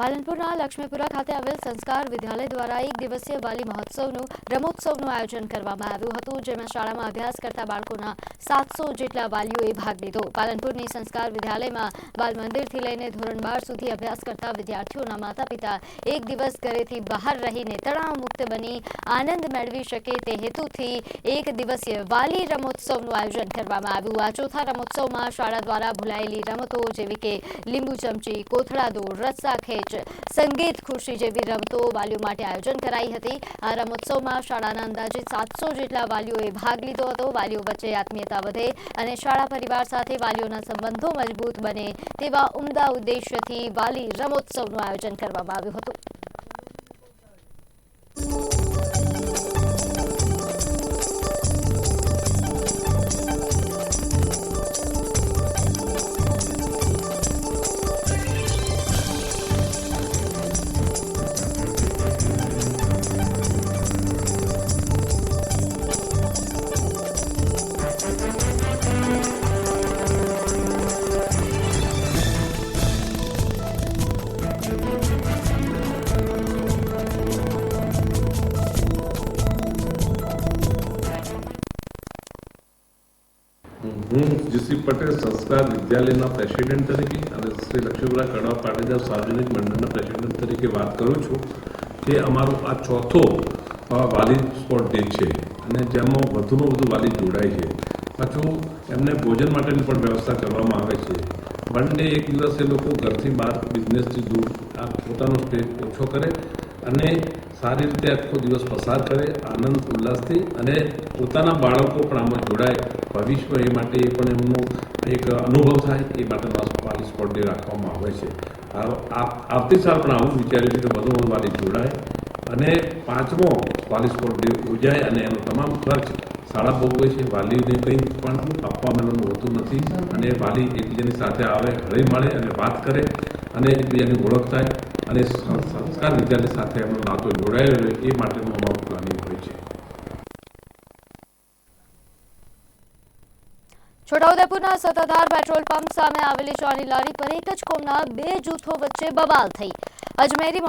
પાલનપુરના લક્ષ્મીપુરા ખાતે આવેલ સંસ્કાર વિદ્યાલય દ્વારા એક દિવસીય વાલી મહોત્સવનું, રમોત્સવનું આયોજન કરવામાં આવ્યું હતું, જેમાં શાળામાં અભ્યાસ કરતા બાળકોના સાતસો જેટલા વાલીઓએ ભાગ લીધો. પાલનપુરની સંસ્કાર વિદ્યાલયમાં બાલ મંદિરથી લઈને ધોરણ બાર સુધી અભ્યાસ કરતા વિદ્યાર્થીઓના માતા પિતા એક દિવસ ઘરેથી બહાર રહીને તણાવ મુક્ત બની આનંદ મેળવી શકે તે હેતુથી એક દિવસીય વાલી રમોત્સવનું આયોજન કરવામાં આવ્યું. આ ચોથા રમોત્સવમાં શાળા દ્વારા ભૂલાયેલી રમતો જેવી કે લીંબુ ચમચી કોથળા દોડ રસ્સા ખેંચ સંગીત ખુશી જેવી રમતો વાલીઓ માટે આયોજન કરાઈ હતી. આ રમોત્સવમાં શાળાના અંદાજે સાતસો જેટલા વાલીઓએ ભાગ લીધો હતો. વાલીઓ વચ્ચે આત્મીયતા વધે અને શાળા પરિવાર સાથે વાલીઓના સંબંધો મજબૂત બને તેવા ઉમદા ઉદ્દેશ્યથી વાલી રમોત્સવનું આયોજન કરવામાં આવ્યું હતું. હું જીસી પટેલ સંસ્કાર વિદ્યાલયના પ્રેસિડેન્ટ તરીકે અને શ્રી લક્ષ્મીભરા કડવા પાટીદાર સાર્વજનિક મંડળના પ્રેસિડેન્ટ તરીકે વાત કરું છું કે અમારો આ ચોથો વાલી સ્પોર્ટ ડે છે અને જેમાં વધુમાં વધુ વાલી જોડાય છે. પાછું એમને ભોજન માટેની પણ વ્યવસ્થા કરવામાં આવે છે. વન ડે એક દિવસ એ લોકો ઘરથી બહાર બિઝનેસથી દૂર આ પોતાનો સ્ટેજ ઓછો કરે અને સારી રીતે આખો દિવસ પસાર કરે, આનંદ, ઉલ્લાસથી અને પોતાના બાળકો પણ આમાં જોડાય. ભવિષ્ય એ માટે એ પણ એમનો એક અનુભવ થાય, એ માટેનો વાલી સ્પોર્ટ ડે રાખવામાં આવે છે. આવતી સાલ પણ આવું વિચાર્યું છે કે બધો વાલી જોડાય અને પાંચમો વાલી સ્પોર્ટ ડે યોજાય અને એનો તમામ ખર્ચ શાળા ભોગવે છે. વાલીને કંઈ પણ આપવા મેળવવાનું હોતું નથી અને વાલી એકબીજાની સાથે આવે, હળી મળે અને વાત કરે અને એકબીજાની ઓળખ થાય. અને સંસ્કાર વિદ્યાને સાથે એમનો નાતો જોડાયેલો એ માટેનું અમારું પ્લાનિંગ હોય છે. છોટાઉદેપુરના સત્તાધાર પેટ્રોલ પંપ સામે આવેલી ચાની લારી પર એક જ કોમના બે જૂથો વચ્ચે બબાલ થઈ. અજમેરી